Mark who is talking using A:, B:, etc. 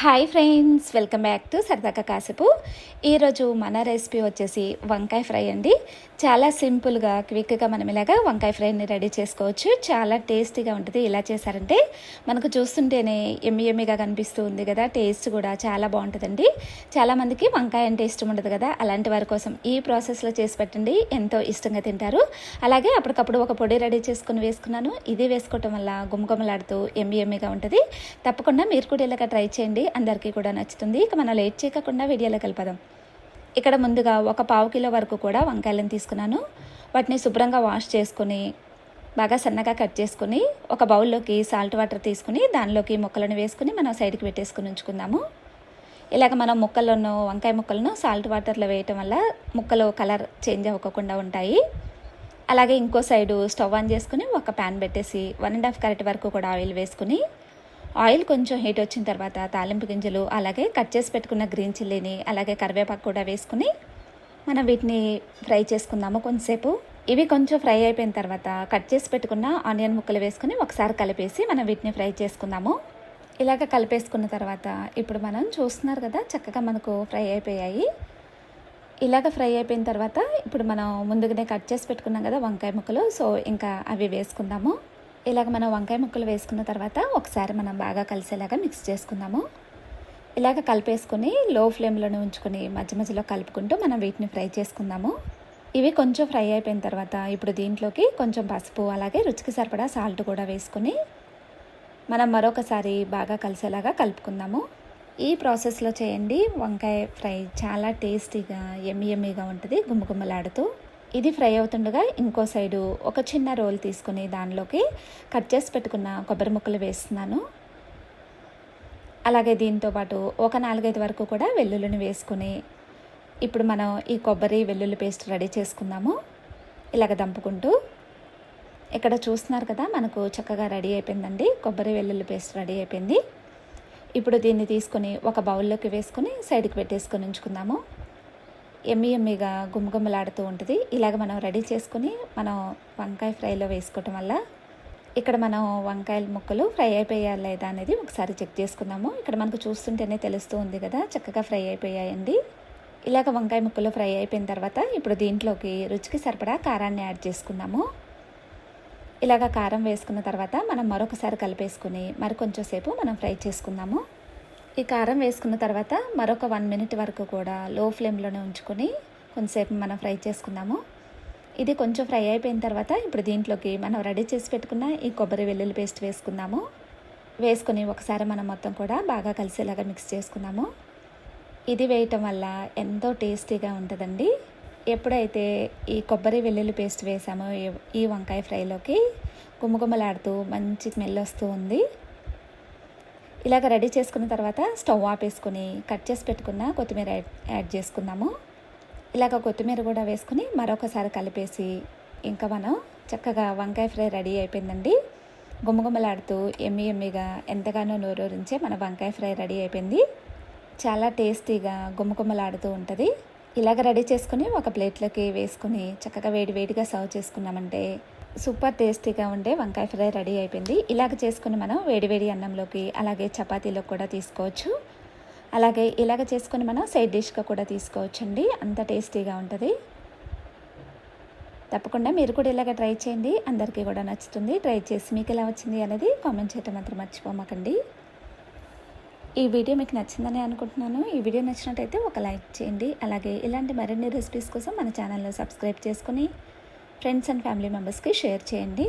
A: Hi friends welcome back to సరదాగా కాసేపు ఈరోజు మన రెసిపీ వచ్చేసి వంకాయ ఫ్రై అండి. చాలా సింపుల్గా క్విక్గా మనం ఇలాగా వంకాయ ఫ్రైని రెడీ చేసుకోవచ్చు. చాలా టేస్టీగా ఉంటుంది. ఇలా చేశారంటే మనకు చూస్తుంటేనే ఎమ్మి ఎమ్మిగా కనిపిస్తూ ఉంది కదా. టేస్ట్ కూడా చాలా బాగుంటుందండి. చాలామందికి వంకాయ అంటే ఇష్టం ఉండదు కదా. అలాంటి వారి కోసం ఈ ప్రాసెస్లో చేసి పెట్టండి. ఎంతో ఇష్టంగా తింటారు. అలాగే అప్పటికప్పుడు ఒక పొడి రెడీ చేసుకుని వేసుకున్నాను. ఇది వేసుకోవటం వల్ల గుమగుమలాడుతూ ఎమ్మి ఎమ్మిగా ఉంటుంది. తప్పకుండా మీరు కూడా ఇలాగ ట్రై చేయండి. అందరికీ కూడా నచ్చుతుంది. ఇక మనం లేట్ చేయకుండా వీడియోలో కలిపదాం ఇక్కడ ముందుగా ఒక పావు కిలో వరకు కూడా వంకాయలను తీసుకున్నాను. వాటిని శుభ్రంగా వాష్ చేసుకొని బాగా సన్నగా కట్ చేసుకుని ఒక బౌల్లోకి సాల్ట్ వాటర్ తీసుకుని దానిలోకి ముక్కలను వేసుకుని మనం సైడ్కి పెట్టేసుకుని ఉంచుకుందాము. ఇలాగ మనం ముక్కలను వంకాయ ముక్కలను సాల్ట్ వాటర్లో వేయటం వల్ల ముక్కలు కలర్ చేంజ్ అవ్వకుండా ఉంటాయి. అలాగే ఇంకో సైడు స్టవ్ ఆన్ చేసుకుని ఒక ప్యాన్ పెట్టేసి వన్ అండ్ హాఫ్ కరెక్ట్ వరకు కూడా ఆయిల్ వేసుకుని ఆయిల్ కొంచెం హీట్ వచ్చిన తర్వాత తాలింపు గింజలు అలాగే కట్ చేసి పెట్టుకున్న గ్రీన్ చిల్లీని అలాగే కరివేపాకు కూడా వేసుకుని మనం వీటిని ఫ్రై చేసుకుందాము కొంతసేపు. ఇవి కొంచెం ఫ్రై అయిపోయిన తర్వాత కట్ చేసి పెట్టుకున్న ఆనియన్ ముక్కలు వేసుకుని ఒకసారి కలిపేసి మనం వీటిని ఫ్రై చేసుకుందాము. ఇలాగ కలిపేసుకున్న తర్వాత ఇప్పుడు మనం చూస్తున్నారు కదా చక్కగా మనకు ఫ్రై అయిపోయాయి. ఇలాగ ఫ్రై అయిపోయిన తర్వాత ఇప్పుడు మనం ముందుగానే కట్ చేసి పెట్టుకున్నాం కదా వంకాయ ముక్కలు సో ఇంకా అవి వేసుకుందాము. ఇలాగ మనం వంకాయ ముక్కలు వేసుకున్న తర్వాత ఒకసారి మనం బాగా కలిసేలాగా మిక్స్ చేసుకుందాము. ఇలాగ కలిపేసుకొని లో ఫ్లేమ్లోనే ఉంచుకొని మధ్య మధ్యలో కలుపుకుంటూ మనం వీటిని ఫ్రై చేసుకుందాము. ఇవి కొంచెం ఫ్రై అయిపోయిన తర్వాత ఇప్పుడు దీంట్లోకి కొంచెం పసుపు అలాగే రుచికి సరిపడా సాల్ట్ కూడా వేసుకొని మనం మరొకసారి బాగా కలిసేలాగా కలుపుకుందాము. ఈ ప్రాసెస్లో చేయండి. వంకాయ ఫ్రై చాలా టేస్టీగా ఎమ్మి ఎమ్మిగా ఉంటుంది గుమ్మగుమ్మలాడుతూ ఇది ఫ్రై అవుతుండగా ఇంకో సైడు ఒక చిన్న రోల్ తీసుకుని దానిలోకి కట్ చేసి పెట్టుకున్న కొబ్బరి ముక్కలు వేస్తున్నాను. అలాగే దీంతో పాటు ఒక నాలుగైదు వరకు కూడా వెల్లుల్లిని వేసుకుని ఇప్పుడు మనం ఈ కొబ్బరి వెల్లుల్లి పేస్ట్ రెడీ చేసుకుందాము. ఇలాగ దంపుకుంటూ. ఇక్కడ చూస్తున్నారు కదా మనకు చక్కగా రెడీ అయిపోయిందండి. కొబ్బరి వెల్లుల్లి పేస్ట్ రెడీ అయిపోయింది. ఇప్పుడు దీన్ని తీసుకొని ఒక బౌల్లోకి వేసుకుని సైడ్కి పెట్టేసుకొని ఉంచుకుందాము. ఎమ్మి ఎమ్మిగా గుమ్మగుమ్మలాడుతూ ఉంటుంది. ఇలాగ మనం రెడీ చేసుకుని మనం వంకాయ ఫ్రైలో వేసుకోవటం వల్ల ఇక్కడ మనం వంకాయల ముక్కలు ఫ్రై అయిపోయా లేదా అనేది ఒకసారి చెక్ చేసుకుందాము. ఇక్కడ మనకు చూస్తుంటేనే తెలుస్తూ ఉంది కదా చక్కగా ఫ్రై అయిపోయాయండి. ఇలాగ వంకాయ ముక్కలు ఫ్రై అయిపోయిన తర్వాత ఇప్పుడు దీంట్లోకి రుచికి సరిపడా కారాన్ని యాడ్ చేసుకుందాము. ఇలాగ కారం వేసుకున్న తర్వాత మనం మరొకసారి కలిపేసుకుని మరి కొంచెం సేపు మనం ఫ్రై చేసుకుందాము. ఈ కారం వేసుకున్న తర్వాత మరొక వన్ మినిట్ వరకు కూడా లో ఫ్లేమ్లోనే ఉంచుకొని కొంతసేపు మనం ఫ్రై చేసుకుందాము. ఇది కొంచెం ఫ్రై అయిపోయిన తర్వాత ఇప్పుడు దీంట్లోకి మనం రెడీ చేసి పెట్టుకున్న ఈ కొబ్బరి వెల్లుల్లి పేస్ట్ వేసుకుందాము. వేసుకొని ఒకసారి మనం మొత్తం కూడా బాగా కలిసేలాగా మిక్స్ చేసుకుందాము. ఇది వేయటం వల్ల ఎంతో టేస్టీగా ఉంటుందండి. ఎప్పుడైతే ఈ కొబ్బరి వెల్లుల్లి పేస్ట్ వేసామో ఈ వంకాయ ఫ్రైలోకి గుమ్మగుమ్మలాడుతూ మంచి స్మెల్ వస్తూ ఉంది. ఇలాగ రెడీ చేసుకున్న తర్వాత స్టవ్ ఆపేసుకుని కట్ చేసి పెట్టుకున్న కొత్తిమీర యాడ్ చేసుకుందాము. ఇలాగ కొత్తిమీర కూడా వేసుకుని మరొకసారి కలిపేసి ఇంకా మనం చక్కగా వంకాయ ఫ్రై రెడీ అయిపోయిందండి. గుమ్మగుమ్మలాడుతూ ఎమ్మి ఎమ్మిగా ఎంతగానో నోరూరించే మన వంకాయ ఫ్రై రెడీ అయిపోయింది. చాలా టేస్టీగా గుమ్మగుమ్మలాడుతూ ఉంటుంది. ఇలాగ రెడీ చేసుకుని ఒక ప్లేట్లోకి వేసుకుని చక్కగా వేడి వేడిగా సర్వ్ చేసుకున్నామంటే సూపర్ టేస్టీగా ఉండే వంకాయ ఫ్రై రెడీ అయిపోయింది. ఇలాగ చేసుకుని మనం వేడివేడి అన్నంలోకి అలాగే చపాతీలో కూడా తీసుకోవచ్చు. అలాగే ఇలాగ చేసుకుని మనం సైడ్ డిష్గా కూడా తీసుకోవచ్చు అండి అంత టేస్టీగా ఉంటుంది. తప్పకుండా మీరు కూడా ఇలాగ ట్రై చేయండి. అందరికీ కూడా నచ్చుతుంది. ట్రై చేసి మీకు ఎలా వచ్చింది అనేది కామెంట్ చేయటం మాత్రం మర్చిపోమాకండి. ఈ వీడియో మీకు నచ్చిందని అనుకుంటున్నాను. ఈ వీడియో నచ్చినట్టయితే ఒక లైక్ చేయండి. అలాగే ఇలాంటి మరిన్ని రెసిపీస్ కోసం మన ఛానల్లో సబ్స్క్రైబ్ చేసుకుని ఫ్రెండ్స్ అండ్ ఫ్యామిలీ మెంబర్స్కి షేర్ చేయండి.